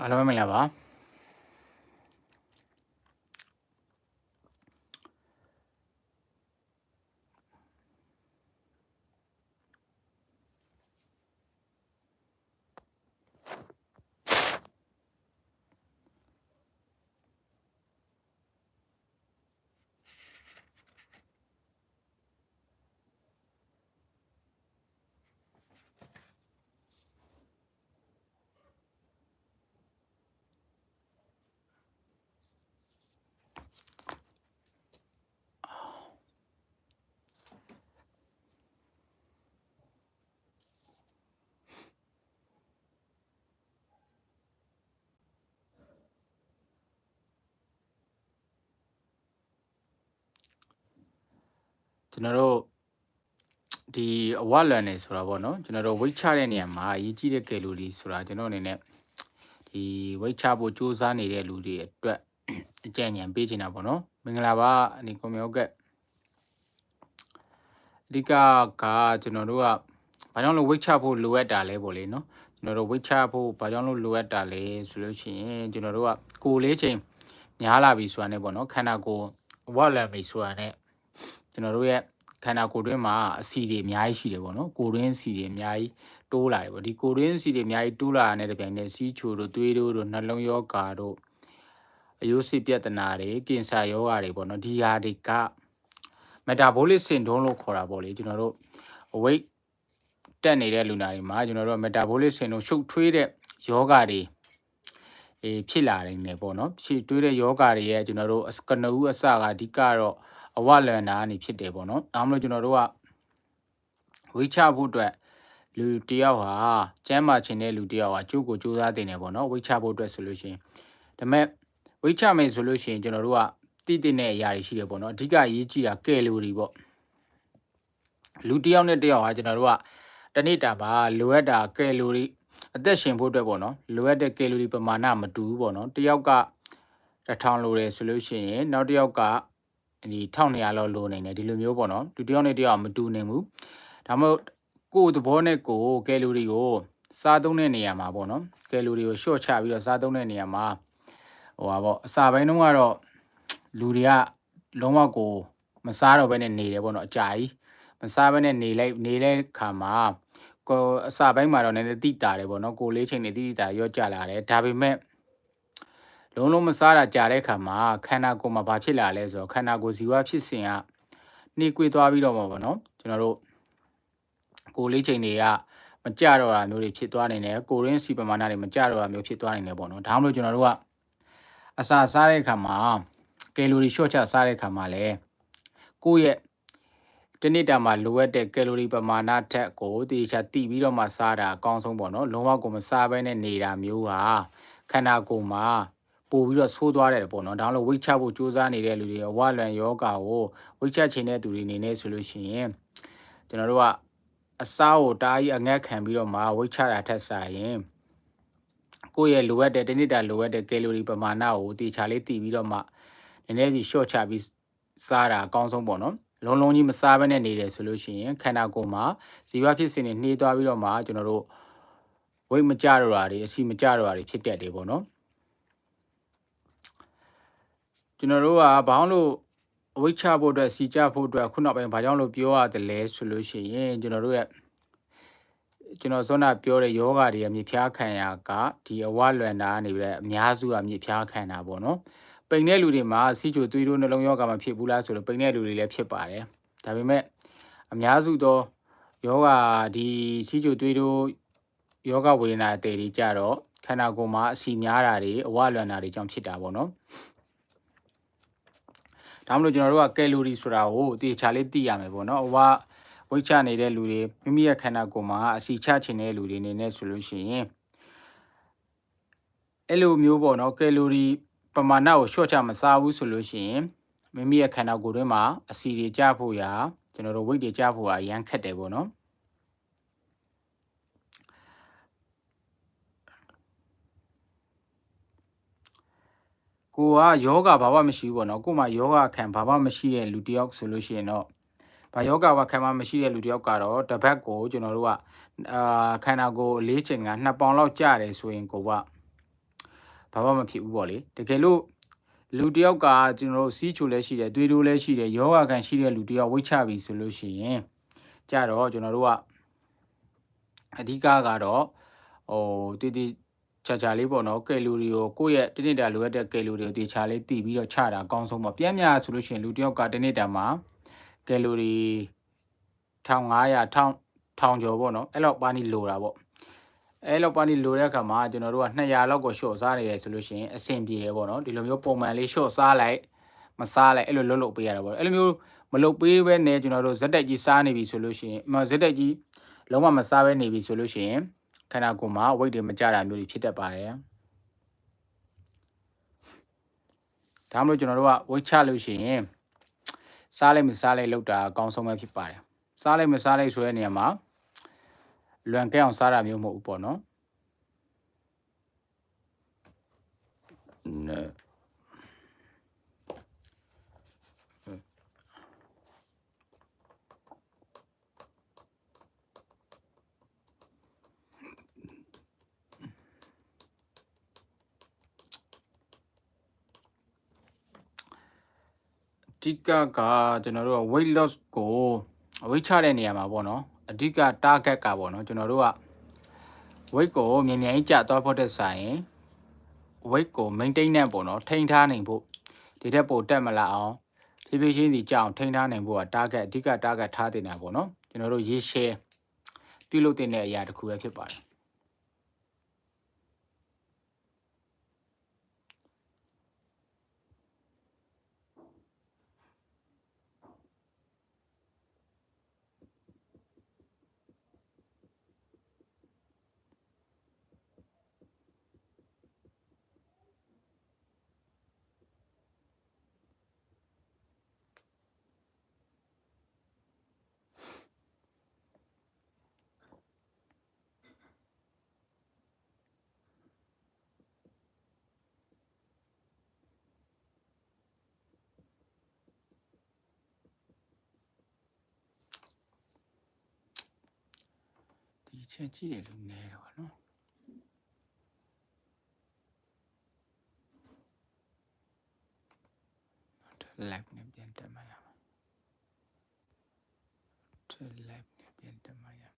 အားလုံးပဲမင်္ဂလာပါ ကျွန်တော်တို့ဒီအဝလွန်နေဆိုတာပေါ့နော်ကျွန်တော်တို့ weight ချတဲ့နေရာမှာအရေးကြီးတဲ့ကယ်လိုရီဆိုတာကျွန်တော်အနေနဲ့ဒီ weight ချဖို့စူးစမ်းနေတဲ့လူတွေအတွက်အကြံဉာဏ်ပေးချင်တာပေါ့နော်မင်္ဂလာပါအနေကွန်မျိုးကအဓိကကကျွန်တော်တို့ကဘာကြောင့်လို့ weight ချဖို့လိုအပ်တာလဲပေါ့လေနော်ကျွန်တော်တို့ weight ချဖို့ဘာကြောင့်လို့လိုအပ်တာလဲဆိုလို့ရှိရင်ကျွန်တော်တို့ကကိုယ်လေးချိန်များလာပြီဆိုတာနဲ့ပေါ့နော်ခန္ဓာကိုယ်ဝလွန်ပြီဆိုတာနဲ့ ကျွန်တော်တို့ရဲ့ခန္ဓာကိုယ်တွင်းမှာအဆီတွေအများကြီးရှိတယ်ပေါ့နော်ကိုယ်တွင်းအဆီတွေအများကြီးတိုးလာတယ်ပေါ့ဒီကိုယ်တွင်းအဆီတွေအများကြီးတိုးလာတဲ့တပြိုင်နက်စီးချိုတို့သွေးတို့တို့နှလုံးရောဂါတို့အယိုးစိပြဿနာတွေကင်ဆာရောဂါတွေပေါ့နော်ဒီဟာတွေက metabolic syndrome လို့ခေါ်တာပေါ့လေကျွန်တော်တို့ weight တက်နေတဲ့လူနာတွေမှာကျွန်တော်တို့ metabolic syndrome ရှုပ်ထွေးတဲ့ယောဂါတွေအေးဖြစ်လာနေတယ်ပေါ့နော်ဖြစ်တွေးတဲ့ယောဂါတွေရဲ့ကျွန်တော်တို့ကနဦးအစကအဓိကတော့ အဝလန်နာကနေဖြစ်တယ်ပေါ့နော်ဒါမှမဟုတ်ကျွန်တော်တို့ကဝိချဖို့အတွက်လူတယောက်ဟာကျမ်းမာခြင်းတဲ့လူတယောက်ဟာကြိုးကိုကြိုးစားတင်တယ်ပေါ့နော်ဝိချဖို့အတွက်ဆိုလို့ရှိရင်ဒါပေမဲ့ဝိချမယ်ဆိုလို့ရှိရင်ကျွန်တော်တို့ကတည်တည်တဲ့အရာတွေရှိတယ်ပေါ့နော်အဓိကအရေးကြီးတာကယ်လိုရီပေါ့လူတယောက်နဲ့တယောက်ဟာကျွန်တော်တို့ကတနေ့တာမှာလိုအပ်တာကယ်လိုရီအသက်ရှင်ဖို့အတွက်ပေါ့နော်လိုအပ်တဲ့ကယ်လိုရီပမာဏမတူဘူးပေါ့နော်တယောက်ကတစ်ထောင်လိုတယ်ဆိုလို့ရှိရင်နောက်တစ်ယောက်က ဒီ1200လောက်လိုနေတယ်ဒီလိုမျိုးပေါ့နော်လူတယောက်နဲ့တယောက်မတူနိုင်ဘူးဒါမှမဟုတ်ကိုယ်သဘောနဲ့ကိုယ်ကယ်လိုရီကိုစားသုံးတဲ့နေရာမှာပေါ့နော်ကယ်လိုရီကိုရှော့ချပြီးတော့စားသုံးတဲ့နေရာမှာဟိုပါပေါ့အစာပိုင်းတုန်းကတော့လူတွေကလုံးဝကိုမစားတော့ဘဲနဲ့နေတယ်ပေါ့နော်အကြာကြီးမစားဘဲနဲ့နေလိုက်နေတဲ့ခါမှာကိုအစာပိုင်းမှာတော့နည်းနည်းတိတာတယ်ပေါ့နော်ကိုလေးချိန်နေတိတာရော့ကြလာတယ်ဒါပေမဲ့ လုံးလုံးမစားတာကြာတဲ့ခါမှာခန္ဓာကိုယ်မှာဘာဖြစ်လာလဲဆိုတော့ခန္ဓာကိုယ်ဇီဝဖြစ်စဉ်ကနှီးကွေးသွားပြီးတော့မှာပေါ့နော်ကျွန်တော်တို့ကိုလေးချိန်တွေကမကြတော့တာမျိုးတွေဖြစ်သွားနေတယ်ကိုရင်းစီပမာဏတွေမကြတော့တာမျိုးဖြစ်သွားနေတယ်ပေါ့နော်ဒါမှမဟုတ်ကျွန်တော်တို့ကအစာစားတဲ့ခါမှာကယ်လိုရီရှော့ချစားတဲ့ခါမှာလည်းကိုယ့်ရဲ့တနေ့တာမှာလိုအပ်တဲ့ကယ်လိုရီပမာဏထက်ကိုတေချာတိပြီးတော့မှစားတာအကောင်းဆုံးပေါ့နော်လုံးဝကိုမစားဘဲနဲ့နေတာမျိုးဟာခန္ဓာကိုယ်မှာ ပို့ပြီးတော့ဆိုးသွားတယ်ပေါ့နော်ဒါမှမဟုတ်ဝိတ်ချဖို့စူးစမ်းနေတဲ့လူတွေအဝလွန်ယောဂါကိုဝိတ်ချခြင်းတဲ့သူတွေနေနေဆိုလို့ရှိရင်ကျွန်တော်တို့ကအစားကိုတားကြီးအငက်ခံပြီးတော့မှဝိတ်ချတာထက်စာရင်ကိုယ့်ရဲ့လိုအပ်တဲ့တနေ့တာလိုအပ်တဲ့ကယ်လိုရီပမာဏကိုတေချာလေးတည်ပြီးတော့မှနည်းနည်းစီ short ချပြီးစားတာအကောင်းဆုံးပေါ့နော်လုံးလုံးကြီးမစားဘဲနဲ့နေတယ်ဆိုလို့ရှိရင်ခန္ဓာကိုယ်မှာဇီဝဖြစ်စဉ်တွေနှေးသွားပြီးတော့မှကျွန်တော်တို့ဝိတ်မကြတော့တာတွေအစီမကြတော့တာတွေဖြစ်တတ်တယ်ပေါ့နော် ကျွန်တော်တို့ကဘာလို့အဝိတ်ချဖို့အတွက်စီကြဖို့အတွက်ခုနောက်ပိုင်းဘာကြောင့်လို့ပြောရတယ်လဲဆိုလို့ရှိရင်ကျွန်တော်တို့ရဲ့ကျွန်တော်စောနာပြောတဲ့ယောဂတွေအမြဖြားခံရကဒီအဝလွန်တာကနေပြီးတော့အများစုအမြဖြားခံတာပေါ့နော်ပိန်တဲ့လူတွေမှာစီချိုသွေးတို့နှလုံးယောဂမဖြစ်ဘူးလားဆိုတော့ပိန်တဲ့လူတွေလည်းဖြစ်ပါတယ်ဒါပေမဲ့အများစုသောယောဂဒီစီချိုသွေးတို့ယောဂဝေဒနာတွေတွေကြတော့ခန္ဓာကိုယ်မှာအစီများတာတွေအဝလွန်တာတွေကြောင့်ဖြစ်တာပေါ့နော် ဒါမှမဟုတ်ကျွန်တော်တို့ကကယ်လိုရီဆိုတာကိုတေချာလေးသိရမယ်ပေါ့နော်အဝဝိတ်ချနေတဲ့လူတွေမိမိရဲ့ခန္ဓာကိုယ်မှာအစီချချင်တဲ့လူတွေနေနေဆိုလို့ရှိရင်အဲ့လိုမျိုးပေါ့နော်ကယ်လိုရီပမာဏကိုရှော့ချမစားဘူးဆိုလို့ရှိရင်မိမိရဲ့ခန္ဓာကိုယ်တွင်းမှာအစီတွေကျဖို့ရာကျွန်တော်တို့ဝိတ်တွေကျဖို့ရာအရန်ခက်တယ်ပေါ့နော် ကိုကယောဂဘာမှမရှိဘူးပေါ့နော်ကိုမှယောဂခံဘာမှမရှိတဲ့လူတယောက်ဆိုလို့ရှိရင်တော့ဘာယောဂဘာခံမှမရှိတဲ့လူတယောက်ကတော့တပတ်ကိုကျွန်တော်တို့ကအာခန္ဓာကိုယ်လေးချိန်က2ပေါင်လောက်ကျတယ်ဆိုရင်ကိုကဘာမှမဖြစ်ဘူးပေါ့လေတကယ်လို့လူတစ်ယောက်ကကျွန်တော်တို့စီးချိုလည်းရှိတယ်သွေးတိုးလည်းရှိတယ်ယောဂခံရှိတဲ့လူတစ်ယောက်ဝိတ်ချပြီဆိုလို့ရှိရင်ကြတော့ကျွန်တော်တို့ကအဓိကကတော့ဟိုတည်တည် ချာချာလေးပေါ့နော်ကယ်လိုရီကိုကိုယ့်ရဲ့တစ်နေ့တာလိုအပ်တဲ့ကယ်လိုရီကိုတေချာလေးတည်ပြီးတော့ချတာအကောင်းဆုံးပေါ့ပြန်များဆိုလို့ရှိရင်လူတစ်ယောက်ကတစ်နေ့တာမှာကယ်လိုရီ1500 1000 1000ကျော်ပေါ့နော်အဲ့လောက်ပါနေလိုတာပေါ့အဲ့လောက်ပါနေလိုတဲ့အခါမှာကျွန်တော်တို့က200လောက်ကို short စားနေတယ်ဆိုလို့ရှိရင်အဆင်ပြေတယ်ပေါ့နော်ဒီလိုမျိုးပုံမှန်လေး short စားလိုက်မစားလိုက်အဲ့လိုလှုပ်လှုပ်ပေးရတာပေါ့အဲ့လိုမျိုးမလှုပ်ပေးဘဲနဲ့ကျွန်တော်တို့ဇက်တက်ကြီးစားနေပြီဆိုလို့ရှိရင်မဇက်တက်ကြီးလုံးဝမစားဘဲနေပြီဆိုလို့ရှိရင် ခန္ဓာကိုယ်မှာ weight တွေမကျတာမျိုးတွေဖြစ်တတ်ပါတယ်ဒါမှမဟုတ်ကျွန်တော်တို့က weight ချလို့ရှိရင်စားလိုက်မစားလိုက်လောက်တာအကောင်းဆုံးပဲဖြစ်ပါတယ်စားလိုက်မစားလိုက်ဆိုတဲ့နေရာမှာလွန်ကဲအောင်စားတာမျိုးမဟုတ်ဘူးပေါ့နော် ဓိကကကျွန်တော်တို့က weight loss ကို weight ချတဲ့နေရာမှာပေါ့နော်အဓိက target ကပေါ့နော်ကျွန်တော်တို့က weight ကိုမြန်မြန်ကြီးကျသွားဖို့တဲ့ဆိုင်ရင် weight ကို maintain နဲ့ပေါ့နော်ထိန်းထားနိုင်ဖို့ဒီထက်ပိုတက်မလာအောင်ဖြည်းဖြည်းချင်းစီကြအောင်ထိန်းထားနိုင်ဖို့က target အဓိက target ထားတင်တာပေါ့နော်ကျွန်တော်တို့ရေး share ပြုလုပ်တင်တဲ့အရာတစ်ခုပဲဖြစ်ပါတယ် ဒီချက်ကြည့်တယ်လို့နဲတော့နော်နောက်ထပ် live နဲ့ပြန်တက်မှရမှာထပ် live နဲ့ပြန်တက်မှရမှာ